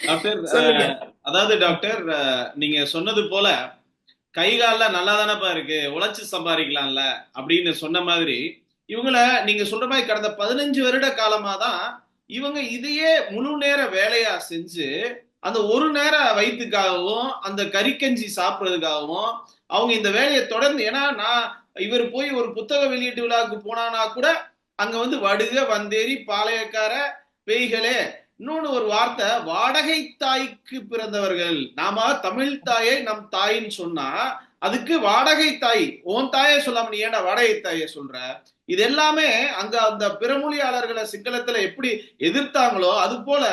Doctor அதாவது doctor நீங்க சொன்னது போல கை கால்ல நல்லா தானப்பா இருக்கு உழைச்சு சம்பாதிக்கலாம்ல அப்படின்னு சொன்ன மாதிரி இவங்கள நீங்க சொல்ற மாதிரி கடந்த பதினஞ்சு வருட காலமா தான் இவங்க இதையே முழு நேர வேலையா செஞ்சு அந்த ஒரு நேர வயிற்றுக்காகவும் அந்த கறிக்கஞ்சி சாப்பிடுறதுக்காகவும் அவங்க இந்த வேலையை தொடர்ந்து ஏன்னா நான் இவர் போய் ஒரு புத்தக வெளியீட்டு விழாவுக்கு போனானா கூட அங்க வந்து வடுக வந்தேரி பாளையக்கார பேய்களே இன்னொன்னு ஒரு வார்த்தை வாடகை தாய்க்கு பிறந்தவர்கள். நாம தமிழ் தாயை நம் தாயின்னு சொன்னா அதுக்கு வாடகை தாய் உன் தாயை சொல்லாம நீ ஏன்டா வாடகை தாயை சொல்ற? இது எல்லாமே அங்க அந்த பிறமொழியாளர்களை சிங்களத்துல எப்படி எதிர்த்தாங்களோ அது போல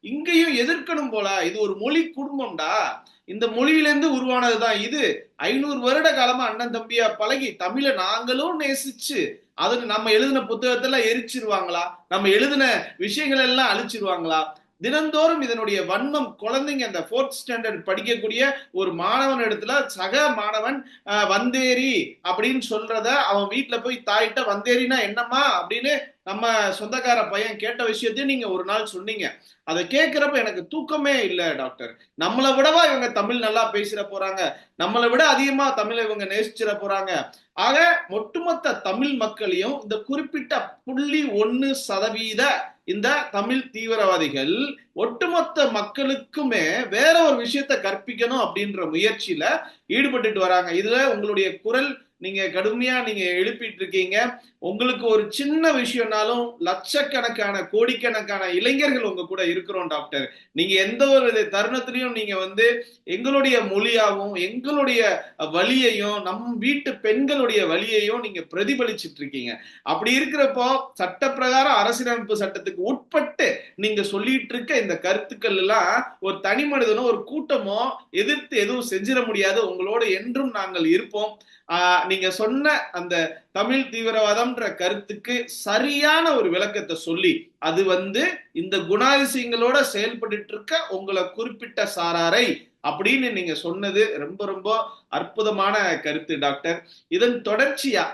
இங்கேயும் எதிர்க்கணும் போல இது ஒரு மொழி குடும்பம்டா. இந்த மொழியிலேருந்து உருவானதுதான் இது. ஐநூறு வருட காலமா அண்ணன் தம்பியா பழகி தமிழை நாங்களும் நேசிச்சு அதுக்கு நம்ம எழுதின புத்தகத்தெல்லாம் எரிச்சிருவாங்களா? நம்ம எழுதின விஷயங்கள் எல்லாம் அழிச்சிருவாங்களா? தினந்தோறும் இதனுடைய வன்மம் குழந்தைங்க அந்த ஃபோர்த் ஸ்டாண்டர்ட் படிக்கக்கூடிய ஒரு மாணவன் இடத்துல சக மாணவன் வந்தேரி அப்படின்னு சொல்றத அவன் வீட்டுல போய் தாயிட்ட வந்தேரினா என்னம்மா அப்படின்னு நம்ம சொந்தக்கார பையன் கேட்ட விஷயத்தையும் நீங்க ஒரு நாள் சொன்னீங்க. அதை கேட்கிறப்ப எனக்கு தூக்கமே இல்லை டாக்டர். நம்மளை விடவா இவங்க தமிழ் நல்லா பேசிட போறாங்க? நம்மளை விட அதிகமா தமிழை இவங்க நேசிச்சிட போறாங்க? ஆக ஒட்டுமொத்த தமிழ் மக்களையும் இந்த குறிப்பிட்ட புள்ளி ஒன்னு சதவீத இந்த தமிழ் தீவிரவாதிகள் ஒட்டுமொத்த மக்களுக்குமே வேற ஒரு விஷயத்த கற்பிக்கணும் அப்படின்ற முயற்சியில ஈடுபட்டுட்டு வராங்க. இதுல உங்களுடைய குரல் நீங்க கடுமையா நீங்க எழுப்பிட்டு இருக்கீங்க உங்களுக்கு ஒரு சின்ன விஷயம்னாலும் லட்சக்கணக்கான கோடிக்கணக்கான இளைஞர்கள் உங்க கூட இருக்கிறோம் டாக்டர். நீங்க எந்த ஒரு தருணத்திலையும் நீங்க வந்து எங்களுடைய மொழியாவும் எங்களுடைய வழியையும் நம் வீட்டு பெண்களுடைய வழியையும் நீங்க பிரதிபலிச்சிட்டு இருக்கீங்க அப்படி இருக்கிறப்போ சட்ட பிரகாரம் அரசியலமைப்பு சட்டத்துக்கு உட்பட்டு நீங்க சொல்லிட்டு இருக்க இந்த கருத்துக்கள் எல்லாம் ஒரு தனி மனிதனோ ஒரு கூட்டமோ எதிர்த்து எதுவும் செஞ்சிட முடியாது. உங்களோட என்றும் நாங்கள் இருப்போம். நீங்க சொன்ன அந்த தமிழ் தீவிரவாதம்ன்ற கருத்துக்கு சரியான ஒரு விளக்கத்தை சொல்லி அது வந்து இந்த குணாதிசயங்களோட செயல்பட்டு இருக்க உங்களை குறிப்பிட்ட சாராரை அப்படின்னு நீங்க சொன்னது ரொம்ப ரொம்ப அற்புதமான கருத்து டாக்டர். இதன் தொடர்ச்சியா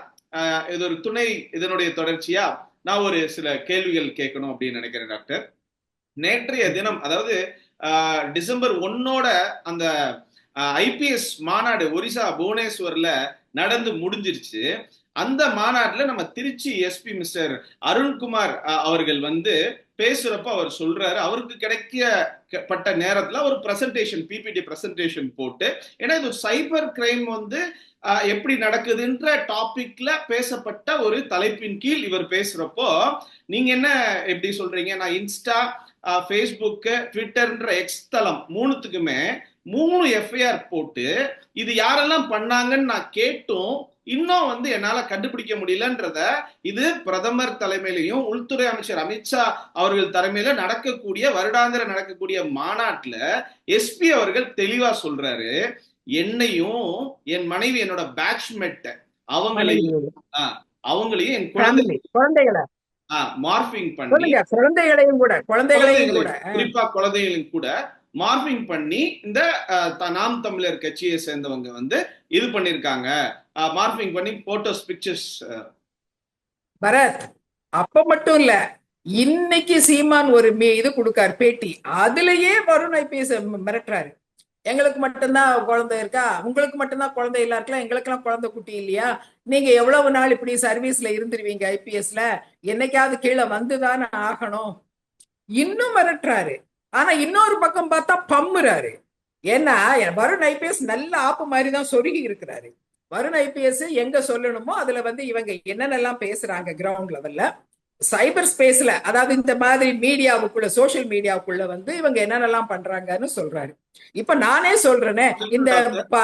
இது ஒரு துணை இதனுடைய தொடர்ச்சியா நான் ஒரு சில கேள்விகள் கேட்கணும் அப்படின்னு நினைக்கிறேன் டாக்டர். நேற்றைய தினம் அதாவது டிசம்பர் ஒன்னோட அந்த ஐபிஎஸ் மாநாடு ஒரிசா புவனேஸ்வர்ல நடந்து முடிஞ்சிருச்சு. அந்த மாநாட்டுல நம்ம திருச்சி எஸ்பி மிஸ்டர் அருண்குமார் அவர்கள் வந்து பேசுறப்ப அவர் சொல்றாரு. அவருக்கு கிடைக்கப்பட்ட நேரத்துல ஒரு பிரசன்டேஷன் பிபிடி பிரசன்டேஷன் போட்டு ஏன்னா இது சைபர் கிரைம் வந்து எப்படி நடக்குதுன்ற டாபிக்ல பேசப்பட்ட ஒரு தலைப்பின் கீழ் இவர் பேசுறப்போ நீங்க என்ன எப்படி சொல்றீங்க? நான் இன்ஸ்டா ஃபேஸ்புக்கு ட்விட்டர்ன்ற எக்ஸ் தளம் மூணுத்துக்குமே மூணு எஃப்ஐஆர் போட்டு இது யாரெல்லாம் பண்ணாங்கன்னு நான் கேட்டும் இன்னும் வந்து என்னால கண்டுபிடிக்க முடியலன்றத இது பிரதமர் தலைமையிலையும் உள்துறை அமைச்சர் அமித்ஷா அவர்கள் தலைமையில நடக்கக்கூடிய வருடாந்திர நடக்கக்கூடிய மாநாட்டுல எஸ்பி அவர்கள் தெளிவா சொல்றாரு. என்னையும் என் மனைவி என்னோட பேட்ச்மெட் அவங்களையும் அவங்களையும் என் குழந்தை குழந்தைகளை. மார்பிங் பண்ணி குழந்தைகளையும் கூட குழந்தைகளையும் கூட. குறிப்பா குழந்தைகளின் கூட மார்பிங் பண்ணி இந்த நாம் தமிழர் கட்சியை சேர்ந்தவங்க வந்து இது பண்ணிருக்காங்க. மார்பிங் பண்ணி போட்டோஸ் பிக்சர்ஸ் பரத் அப்ப மட்டும் இல்ல இன்னைக்கு சீமான் ஒரு மீ- இது கொடுக்காரு பேட்டி. அதுலயே வருண் ஐபிஎஸ் மிரட்டுறாரு. எங்களுக்கு மட்டும்தான் குழந்தை இருக்கா? உங்களுக்கு மட்டும்தான் குழந்தை இல்ல இருக்கலாம்? எங்களுக்கெல்லாம் குழந்தை குட்டி இல்லையா? நீங்க எவ்வளவு நாள் இப்படி சர்வீஸ்ல இருந்துருவீங்க ஐபிஎஸ்ல என்னைக்காவது கீழே வந்துதானே ஆகணும். இன்னும் மிரட்டுறாரு. ஆனா இன்னொரு பக்கம் பார்த்தா பம்முறாரு. ஏன்னா வருண் ஐபிஎஸ் நல்ல ஆப்பு மாதிரி தான் சொருகி இருக்கிறாரு. வருண் ஐபிஎஸ் எங்க சொல்லணுமோ அதுல வந்து இவங்க என்னென்னலாம் பேசுறாங்க கிரவுண்ட் லெவல்ல சைபர் ஸ்பேஸ்ல அதாவது இந்த மாதிரி மீடியாவுக்குள்ள சோசியல் மீடியாவுக்குள்ள வந்து இவங்க என்னென்னலாம் பண்றாங்கன்னு சொல்றாரு. இப்ப நானே சொல்றேனே இந்த ப-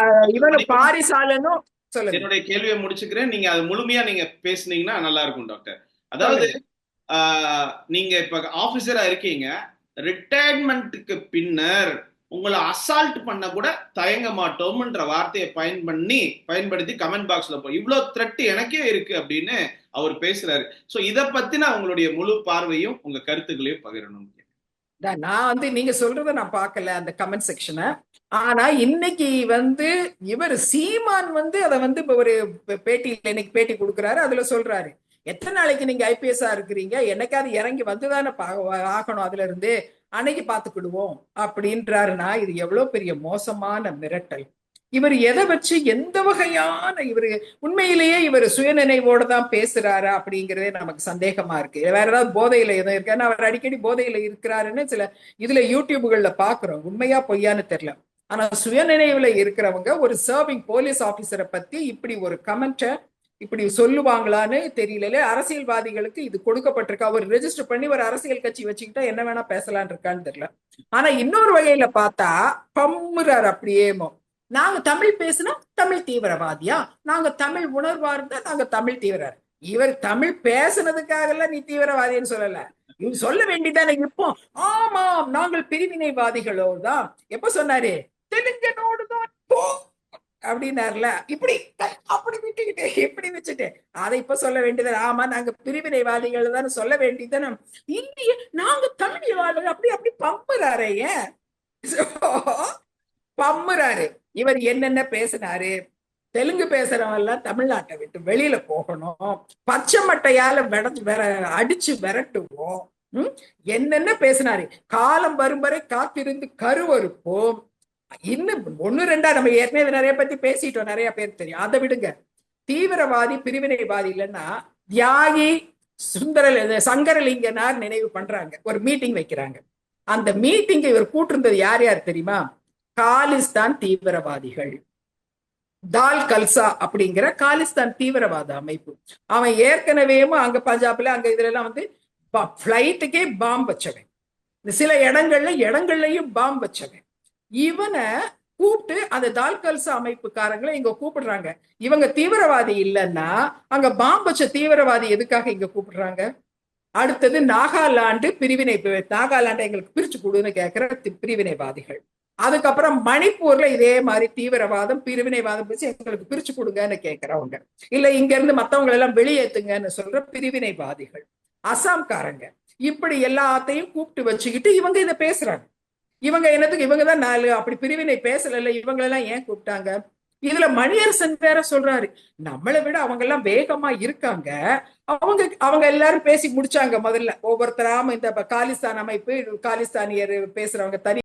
பாரிசாலனும் என்னுடைய கேள்வியை முடிச்சுக்கிறேன். நீங்க அது முழுமையா நீங்க பேசுனீங்கன்னா நல்லா இருக்கும் டாக்டர். அதாவது நீங்க இப்ப ஆபீசரா இருக்கீங்க. ரிட்டையர்மெண்ட்டுக்கு பின்னர் உங்களை அசால்ட் பண்ண கூட தயங்க மாட்டோம்ன்ற வார்த்தையை பயன் பண்ணி பயன்படுத்தி கமெண்ட் பாக்ஸ்ல போய் இவ்வளவு த்ரெட் எனக்கே இருக்கு அப்படின்னு அவர் பேசுறாரு. சோ இத பத்தின உங்களுடைய முழு பார்வையும் உங்க கருத்துக்களையும் பகிரணும். நான் வந்து நீங்க சொல்றத நான் பார்க்கல அந்த கமெண்ட் செக்ஷனை ஆனா இன்னைக்கு வந்து இவர் சீமான் வந்து அதை வந்து இப்ப ஒரு பேட்டியில இன்னைக்கு பேட்டி கொடுக்குறாரு அதுல சொல்றாரு. எத்தனை நாளைக்கு நீங்க ஐபிஎஸ்ஆ இருக்கிறீங்க? என்னைக்காவது இறங்கி வந்துதானே பா- ஆகணும் அதுல இருந்து அன்னைக்கு பாத்துக்கிடுவோம் அப்படின்றாருன்னா இது எவ்வளவு பெரிய மோசமான மிரட்டல். இவர் எதை வச்சு எந்த வகையான இவர் உண்மையிலேயே இவர் சுயநினைவோட தான் பேசுறாரா அப்படிங்கிறதே நமக்கு சந்தேகமா இருக்கு. வேற ஏதாவது போதையில எதுவும் இருக்கு. ஏன்னா அவர் அடிக்கடி போதையில இருக்கிறாருன்னு சில இதுல யூடியூபுகள்ல பாக்குறோம். உண்மையா பொய்யான்னு தெரியல. ஆனா சுயநினைவுல இருக்கிறவங்க ஒரு சர்விங் போலீஸ் ஆபீசரை பத்தி இப்படி ஒரு கமெண்ட்டை இப்படி சொல்லுவாங்களான்னு தெரியல. அரசியல்வாதிகளுக்கு இது கொடுக்கப்பட்டிருக்கா? அவர் ரெஜிஸ்டர் பண்ணி ஒரு அரசியல் கட்சி வச்சுக்கிட்டா என்ன வேணா பேசலான் இருக்கான்னு தெரியல. ஆனா இன்னொரு வகையில பார்த்தா பம்முறார் அப்படியேமோ நாங்க தமிழ் பேசினா தமிழ் தீவிரவாதியா? நாங்க தமிழ் உணர்வா இருந்தா நாங்க தமிழ் தீவிரவாதி இவர் தமிழ் பேசுனதுக்காக நீ தீவிரவாதின்னு சொல்லல. இவர் சொல்ல வேண்டியதானே இப்போ? ஆமாம் நாங்கள் பிரிவினைவாதிகளோ தான் எப்ப சொன்னாரு? தெலுங்கனோடு தான் போ! அப்படின்னாருல. இப்படி அப்படி விட்டுக்கிட்டு இப்படி வச்சுட்டு அதை இப்ப சொல்ல வேண்டியது ஆமா நாங்க பிரிவினைவாதிகள் தானே சொல்ல வேண்டியது இல்லையே நாங்க தமிழ் அப்படி அப்படி பம்புறாரே ஏன்? பம்முறாரு. இவர் என்னென்ன பேசினாரு? தெலுங்கு பேசுறவங்க எல்லாம் தமிழ்நாட்டை விட்டு வெளியில போகணும். பச்சை மட்டையால விடச்சு விர அடிச்சு விரட்டுவோம். உம் என்னென்ன பேசினாரு? காலம் வரும் வரை காத்திருந்து கருவறுப்போம். இன்னும் ஒண்ணு ரெண்டா நம்ம ஏற்கனவே நிறைய பத்தி பேசிட்டோம். நிறைய பேர் தெரியும். அதை விடுங்க. தீவிரவாதி பிரிவினைவாதி இல்லைன்னா தியாகி சுந்தர சங்கரலிங்கனார் நினைவு பண்றாங்க. ஒரு மீட்டிங் வைக்கிறாங்க. அந்த மீட்டிங்க இவர் கூட்டிருந்தது யார் யார் தெரியுமா? காலிஸ்தான் தீவிரவாதிகள். தால் கல்சா அப்படிங்கிற காலிஸ்தான் தீவிரவாத அமைப்பு. அவன் ஏற்கனவே அங்க பஞ்சாப்ல அங்க இதுல எல்லாம் வந்து பிளைட்டுக்கே பாம்பு வச்சவன். சில இடங்கள்ல இடங்கள்லயும் பாம்பு வச்சவன். இவனை கூப்பிட்டு அந்த தால் கல்சா அமைப்புக்காரங்களை இங்க கூப்பிடுறாங்க. இவங்க தீவிரவாதி இல்லைன்னா அங்க பாம்பு வச்ச தீவிரவாதி எதுக்காக இங்க கூப்பிடுறாங்க? அடுத்தது நாகாலாண்டு பிரிவினை நாகாலாண்டை எங்களுக்கு பிரிச்சு கொடுன்னு கேட்கிற பிரிவினைவாதிகள். அதுக்கப்புறம் மணிப்பூர்ல இதே மாதிரி தீவிரவாதம் பிரிவினைவாதம் பேசி எங்களுக்கு பிரிச்சு கொடுங்கன்னு கேட்கிறவங்க இல்ல இங்க இருந்து மத்தவங்களை எல்லாம் வெளியேத்துங்கன்னு சொல்ற பிரிவினைவாதிகள் அசாம்காரங்க. இப்படி எல்லாத்தையும் கூப்பிட்டு வச்சுக்கிட்டு இவங்க இதை பேசுறாங்க. இவங்க என்னத்துக்கு இவங்க தான் நாலு அப்படி பிரிவினை பேசல இவங்களெல்லாம் ஏன் கூப்பிட்டாங்க? இதுல மணியரசன் வேற சொல்றாரு நம்மளை விட அவங்க எல்லாம் வேகமா இருக்காங்க. அவங்க அவங்க எல்லாரும் பேசி முடிச்சாங்க முதல்ல. ஒவ்வொருத்தராம இந்த காலிஸ்தான் அமைப்பு காலிஸ்தானியர் பேசுறவங்க தனி